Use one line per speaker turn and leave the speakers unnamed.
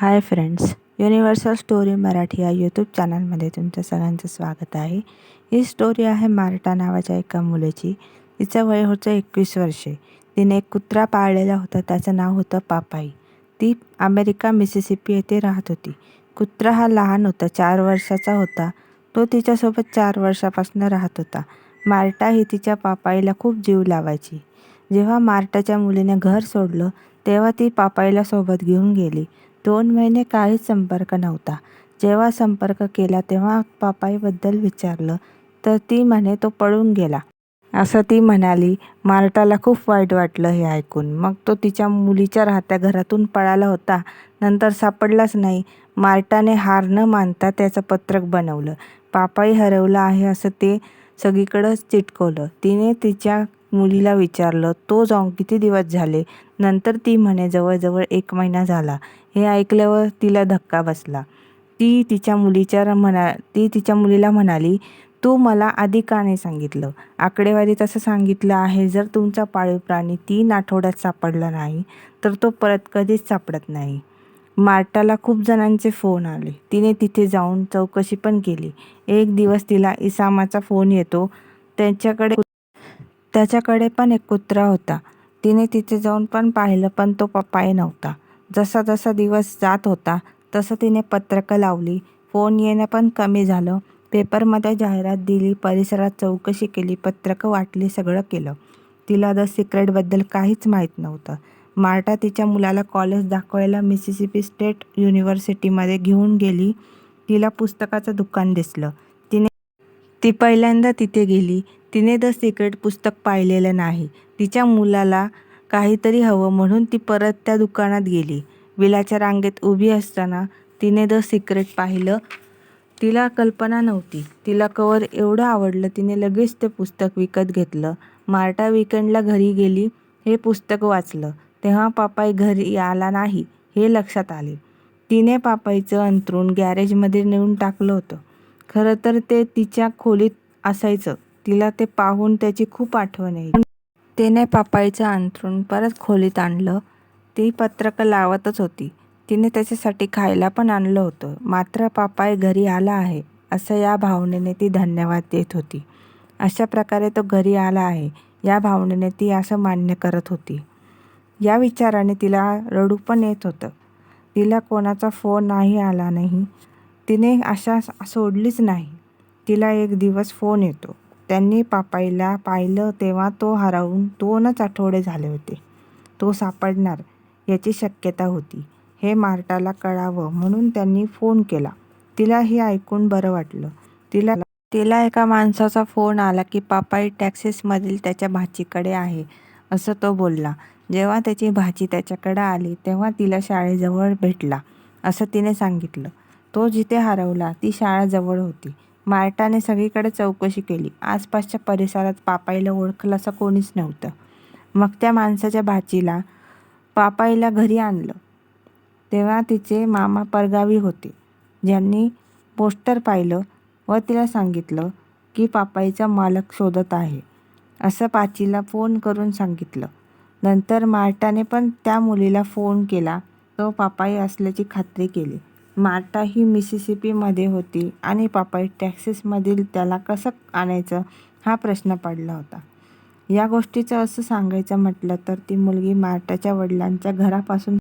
Hi friends universal story Marathi या YouTube चॅनलमध्ये तुमचं सगळ्यांचं स्वागत आहे. ही स्टोरी आहे मार्टा नावाच्या एका मुलीची. तिचं वय होतं एकवीस वर्षे. तिने एक कुत्रा पाळलेला होता त्याचं नाव होतं पापाई. ती अमेरिका मिसिसिपी येथे राहत होती. कुत्रा हा लहान होता चार वर्षाचा होता. तो तिच्यासोबत चार वर्षापासून राहत होता. मार्टा ही तिच्या पापाईला खूप जीव लावायची. जेव्हा मार्टाच्या मुलीने घर सोडलं तेव्हा ती पापाईला सोबत घेऊन गेली. दोन महिने काहीच संपर्क नव्हता. जेव्हा संपर्क केला तेव्हा पापाईबद्दल विचारलं तर ती म्हणे तो पळून गेला. असं ती म्हणाली. मार्टाला खूप वाईट वाटलं हे ऐकून. मग तो तिच्या मुलीच्या राहत्या घरातून पळाला होता. नंतर सापडलाच नाही. मार्टाने हार न मानता त्याचं पत्रक बनवलं. पापाई हरवलं आहे असं ते सगळीकडंच चिटकवलं. तिने तिच्या मुलीला विचारलं तो जाऊन किती दिवस झाले? नंतर ती म्हणे जवळजवळ एक महिना झाला. हे ऐकल्यावर तिला धक्का बसला. ती तिच्या मुलीच्या म्हणा ती तिच्या मुलीला म्हणाली तू मला आधी का नाही सांगितलं? आकडेवारीत असं सांगितलं आहे जर तुमचा पाळीव प्राणी तीन आठवड्यात सापडला नाही तर तो परत कधीच सापडत नाही. मार्टाला खूप जणांचे फोन आले. तिने तिथे जाऊन चौकशी पण केली. एक दिवस तिला इसामाचा फोन येतो. त्यांच्याकडे त्याच्याकडे पण एक कुत्रा होता. तिने तिथे जाऊन पण पाहिलं पण तो पप्पाई नव्हता. जसा जसा दिवस जात होता तसं तिने पत्रकं लावली. फोन येणं पण कमी झालं. पेपरमध्ये जाहिरात दिली परिसरात चौकशी केली पत्रकं वाटली सगळं केलं. तिला द सिक्रेटबद्दल काहीच माहीत नव्हतं. मार्टा तिच्या मुलाला कॉलेज दाखवायला मिसिसिपी स्टेट युनिव्हर्सिटीमध्ये घेऊन गेली. तिला पुस्तकाचं दुकान दिसलं. तिने ती पहिल्यांदा तिथे गेली. तिने द सिक्रेट पुस्तक पाहिलेलं नाही. तिच्या मुलाला काहीतरी हवं म्हणून ती परत त्या दुकानात गेली. बिलाच्या रांगेत उभी असताना तिने द सिक्रेट पाहिलं. तिला कल्पना नव्हती. तिला कवर एवढं आवडलं तिने लगेच ते पुस्तक विकत घेतलं. मार्टा विकेंडला घरी गेली हे पुस्तक वाचलं. तेव्हा पापाई घरी आला नाही हे लक्षात आले. तिने पापाईचं अंथरूण गॅरेजमध्ये नेऊन टाकलं होतं. खरं तर ते तिच्या खोलीत असायचं. तिला ते पाहून त्याची खूप आठवण येईल. तिने पापाईचं अंथरून परत खोलीत आणलं. ती पत्रकं लावतच होती. तिने त्याच्यासाठी खायला पण आणलं होतं. मात्र पापाय घरी आला आहे असं या भावनेने ती धन्यवाद देत होती. अशा प्रकारे तो घरी आला आहे या भावनेने ती असं मान्य करत होती. या विचाराने तिला रडू पण येत होतं. तिला कोणाचा फोन नाही आला नाही. तिने आशा सोडलीच नाही. तिला एक दिवस फोन येतो. त्यांनी पापाईला पाहिलं तेव्हा तो हरवून दोनच आठवडे झाले होते. तो सापडणार याची शक्यता होती. हे मार्टाला कळावं म्हणून त्यांनी फोन केला. तिला हे ऐकून बरं वाटलं. तिला तिला एका माणसाचा फोन आला की पापाई टॅक्सिसमधील त्याच्या भाचीकडे आहे असं तो बोलला. जेव्हा त्याची भाची त्याच्याकडे आली तेव्हा तिला शाळेजवळ भेटला असं तिने सांगितलं. तो जिथे हरवला ती शाळा जवळ होती. मार्टाने सगळीकडे चौकशी केली. आसपासच्या परिसरात पापाईला ओळखलं असं कोणीच नव्हतं. मग त्या माणसाच्या भाचीला पापाईला घरी आणलं. तेव्हा तिचे मामा परगावी होते. ज्यांनी पोस्टर पाहिलं व तिला सांगितलं की पापाईचा मालक शोधत आहे. असं पाचीला फोन करून सांगितलं. नंतर मार्टाने पण त्या मुलीला फोन केला. तो पापाई असल्याची खात्री केली. मार्टा ही मिसिसिपीमध्ये होती आणि पापाई टॅक्सिसमधील त्याला कसं आणायचं हा प्रश्न पडला होता. या गोष्टीचं असं सांगायचं म्हटलं तर ती मुलगी मार्टाच्या वडिलांच्या घरापासून